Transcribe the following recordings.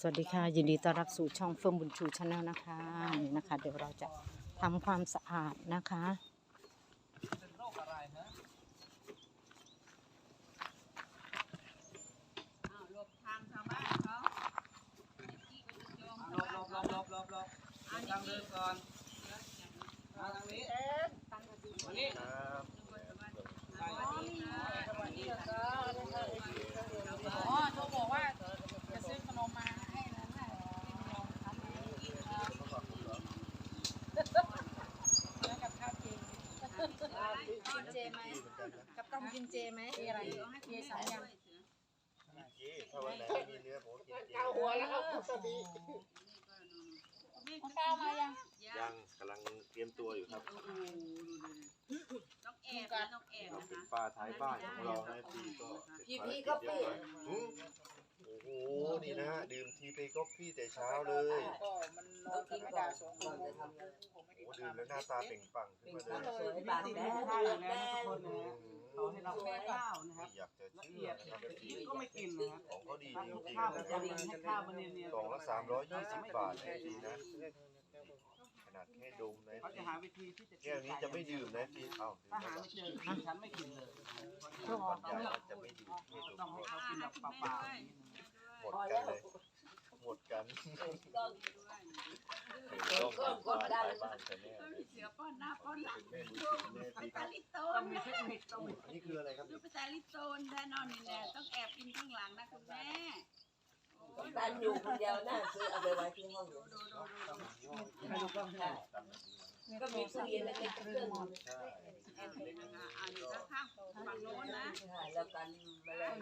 สวัสดีค่ะ ยินดีต้อนรับสู่ช่องเฟิร์มบุญชูชาแนลนะคะนี่นะคะ เดี๋ยวเราจะทำความสะอาดนะคะเป็นโรคอะไรฮะอ้าวหลบทางชาวบ้านเขาที่ก็จะจองหลบหลบหลบหลบหลบหลบทางเดินก่อนมาทางนี้วันนี้ อ๋อโทรบอกว่าจะซื้อขนมมาให้นะแล้วกับข้าวเจกินเจ ไหมกับต้มกินเจไหมเจอะไรเจสามอย่างเจ๊ถ้าวันไหนไม่มีเนื้อผมก็กินเจหัวแล้วครับสวัสดีข้าวมายังยังกำลังเตรียมตัวอยู่ครับต้องแอบนะต้องแอบเรานะเป็นคะป่าท้ายบ้านของเรานะพี่ก็พี่พี่ก็ปี้โอ้โหนี่นะฮะดื่มทีไปก็พี่แต่เช้าเลยก็มันนอนกันไม่ได้สองคนเลยทำเลยโอ้โหดื่มแล้วหน้าตาเปล่งปลั่งขึ้นมาเลยสวยบาดแผลได้อยู่แล้วทุกคนนะฮะขอให้เราแค่ข้าวนะครับอยากจะละเชื่เอีอยดนะครับพี่ก็ไม่กินนะครับของเขาดีจริงข้าวๆมันนะคจะรับดีให้ข้าวมันเนียนกล่องละสามร้อยยี่สิบบาทนะพี่นะขนาดแค่ดมนะๆเขาจะพี่หาวิธีที่จะแก้วนี้จะไม่ดื่มนะพี่เอ้าดื่มถ้าแล้หาวเหรอไม่เจอฉันไม่กินเลยก่อนยาจะไม่ดื่มแค่ดต้องมให้เขากินแบบเปล่า หมดกันเลย หมดกันก็ก็ได้บ้านแต่แน่ก็มีเสือป้อนหน้าป้อนหลังแม่ดีแม่ไปดีตาลิโตๆต้อนงมีเทคนิคต้องมีอันนี้คืออะไรครับดูไปตาลิโตนแน่นอนนี่แน่ต้องแอบกินข้างหลังนะคุณแม่บ้านอยู่คนเดียวน่าซื้อเอาไปไว้ที่ห้องอยู่ดูดูดูดู ให้ดูกล้องให้ ก็มีตู้เย็นเล็กๆเครื่องนึงใช่แอบเลยนะคะอ่าอยู่ข้างฝั่งโน้นนะแล้วกันแมลง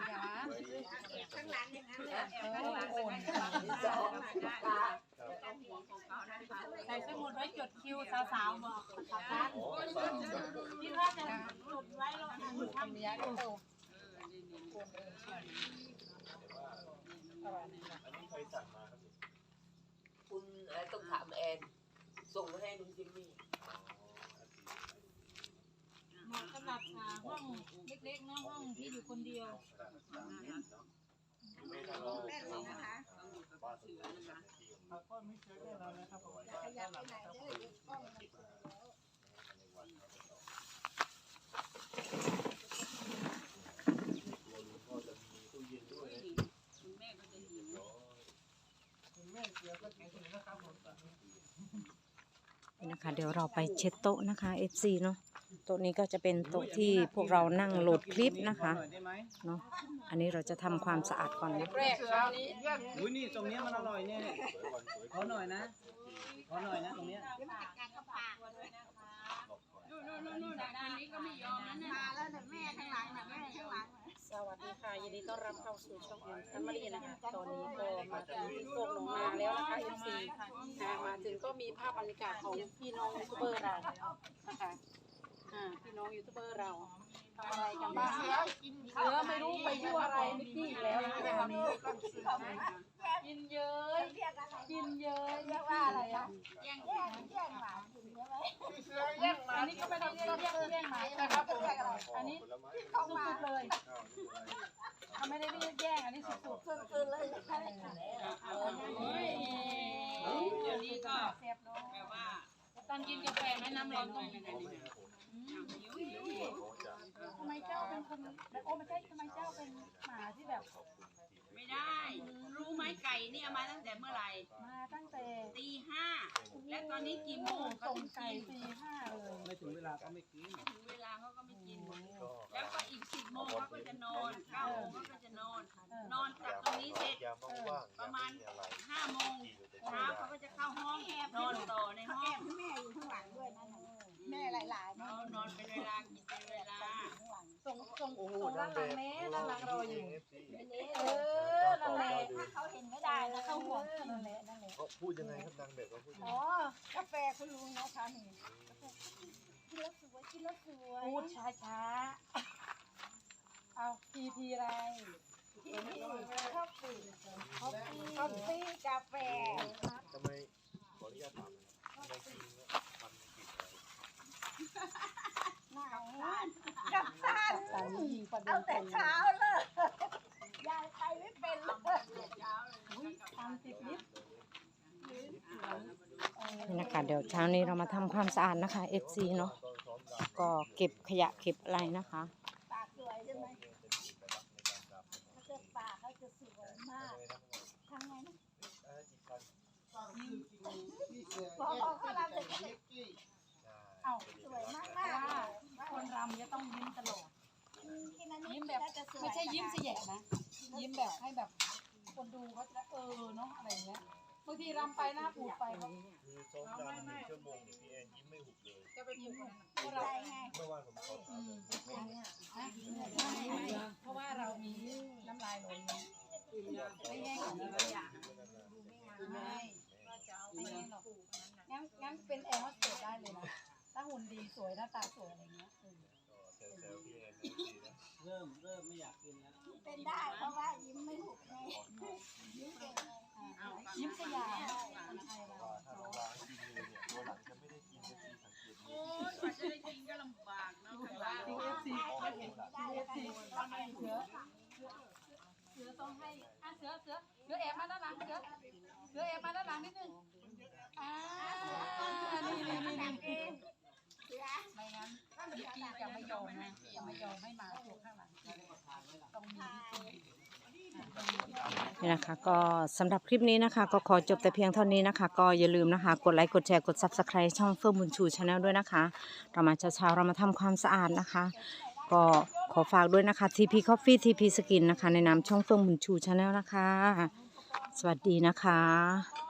ข้างหลังอย่างนั้นเลยแอบข้างหลังเป็นข้างหลังที่สองงได้ตาต้องห่วของเขานะคะใส่สมุดไว้จดคิวสาวๆบอกค่ะอ๋อสามสามคิดว่าจะจดไว้แล้วทำยาโตอันนี้ใครสั่งมาครับคุณต้องถามแอนส่งให้ลุงจิมมี่ เหมาะสำหรับอ่าห้อง เล็กๆเนาะห้องที่อยู่คนเดียวไม่ทำเราแม่เลยนะคะบ้านสุดท้ายนะคะก็ไม่เจอเรานะครับผมขยับไปไหนเด้อเดี๋ยวกล้องมันก็จะมีตู้เย็นด้วยคุณแม่ก็จะหิวแม่เสือก็แข็งถึงนะครับผมนี่นะคะเดี๋ยวเราไปเช็ดโต๊ะนะคะ FC เนาะ โต๊ะนี้ก็จะเป็นโต๊ะที่พวกเรานั่งโหลดคลิปนะคะได้ไหมเนาะอันนี้เราจะทำความสะอาดก่อนนะแรกเช้านี้อุ้ยนี่ตรงนี้มันอร่อยเนี่ยขอหน่อยนะขอหน่อยนะตรงเนี้ยนู่นนู่นนู่นนู่นอันนี้ก็ไม่ยอมนะเนี่ยมาแล้วแต่แม่ข้างหลังน่ะแม่ข้างหลังสวัสดีค่ะยินดีต้อนรับเข้าสู่ช่องแอนซัมมารีนะคะตอนนี้ก็มาถึงที่โคกหนองนาแล้วนะคะ FC อ่ามาถึงก็มีภาพบรรยากาศของพี่น้องยูทูบเบอร์เรานะคะ อ่าพี่น้องยูทูบเบอร์เราทำอะไรกันบ้างเสือไม่รู้ไปยั่วอะไรนิกกี้อีกแล้วนะคะวันนี้กินเยอะกินเยอะเรียกว่าอะไรอะแย่งอันนี้ก็ไม่ได้เรียกแย่งแย่งหมายนะครับผมอันนี้ผลไม้สุดๆเลยข้าวนี่อะไรเขาไม่ได้เรียกแย่งอันนี้สุดคือเลยใช่ๆเดี๋ยวนี้ก็แปลว่าตอนกินกาแฟไม่น้ำร้อนต้องหิวหิวหิว ทำไมเจ้าเป็นคนโอ้ไม่ใช่ทำไมเจ้าเป็นหมาที่แบบ ไม่ได้ รู้ไหมไก่เนี่เอามาตั้งแต่เมื่อไหร่มาตั้งแต่ตีห้าและตอนนี้กี่โมงเขาส่งถึงไก่กินตีห้าเลยไม่ถึงเวลาก็ไม่กินถึงเวลาเขาก็ไม่กิน แล้วก็อีกสิบโมงเขาก็จะนอนเก้าโมงเขาก็จะนอน นอนจากตรงนี้เสร็จประมาณห้าโมงเช้าเขาก็จะเข้าห้องนอนต่อในห้อง ม่หลายๆนอนนอนเป็นเวลากินเป็นเวลาส่งส่งโอ้โหส่งด้านหลังแม่ด้านหลังรออยู่เออนั่นแหละถ้าเขาเห็นไม่ได้นะเขาห่วงนั่นแหละนั่นแหละเขาพูดยังไงครับนางแบบเขาพูดยังไงอ๋อกาแฟคุณลุงนะคะนี่กินแล้วสวยกินแล้วสวยพูดช้าช้าๆเอาพีพีอะไรข้าวปีข้าวปีข้าวปีกาแฟทำไมขออนุญาตถามนะครับทำไมกินแล้วมันติดอะไร หนาว กับสันสายยิงประเด็เอานแต่เช้าเลยยายไปไม่เป็นเลยเช้าเลยอุ้ยตามติดลิฟต์นี่นะคะเดี๋ยวเช้านี้เรามาทำความสะอาดนะคะ FC เนาะก็เก็บขยะเก็บอะไรนะคะ ปากสวยใช่ไหมถ้าเกิดปากเขาจะสวยมากทำไงนะพอเขาเขาเราจะเอ้าสวยมากเพมากราะว่าคนรำจะต้องยิ้มตลอดกินอันนี้ยิ้มแบบจะสวยไม่ใช่ยิ้มเสียนะ ยิ้มแบบให้แบบ คนดูเขาจะเออเนาะอะไรอย่างเงี้ยบางทีรำไปหน้าปูดไปเขาคือซ้อมรำหนึ่งชั่วโมงเนี่ยพี่แอนยิ้มไม่หุบเลยจะไปยิ้มดีใจไงเมื่อวานผมขอถามเลยเพราะว่าเรามีน้ำลายไหลไม่แย่งของนี้ไม่ไม่ไม่แย่งหรอกงั้นงั้นเป็นแอร์โฮสเตสได้เลยนะถ้าหุ่นดีสวยหน้าตาสวยอะไรเงี้ยก็ แซวพี่แอนนะพี่นะเริ่มเริ่มไม่อยากกินแล้วเป็นได้เพราะว่ายิ้มไม่หุบไงยิ้มเก่งไงยิ้มสยามคนไทยเราว่าถ้าเราวางให้กินเลยเนี่ยตัวหลังจะไม่ได้กินจะทีสังเกตดูดูเอฟซีเขาเห็นดูเอฟซีเสือเสือต้องให้อะเสือเสือเสือแอบมาด้านหลังเสือเสือแอบมาด้านหลังนิดนึงอ่านี่นี่นี่ งั้นพี่จะไม่ยอมนะจะไม่ยอมให้มาอยู่ข้างหลังต้องมีนี่นะคะก็สำหรับคลิปนี้นะคะ ก็ขอจบแต่เพียงเท่านี้นะคะ ก็อย่าลืมนะคะ กดไลค์กดแชร์กด Subscribe ช่องเฟิร์มบุญชูชาแนลด้วยนะคะ เรามาเช้าๆเรามาทำความสะอาดนะคะ ก็ขอฝากด้วยนะคะ TP Coffee TP Skin นะคะ ในนามช่องเฟิร์มบุญชูชาแนลนะคะ สวัสดีนะคะ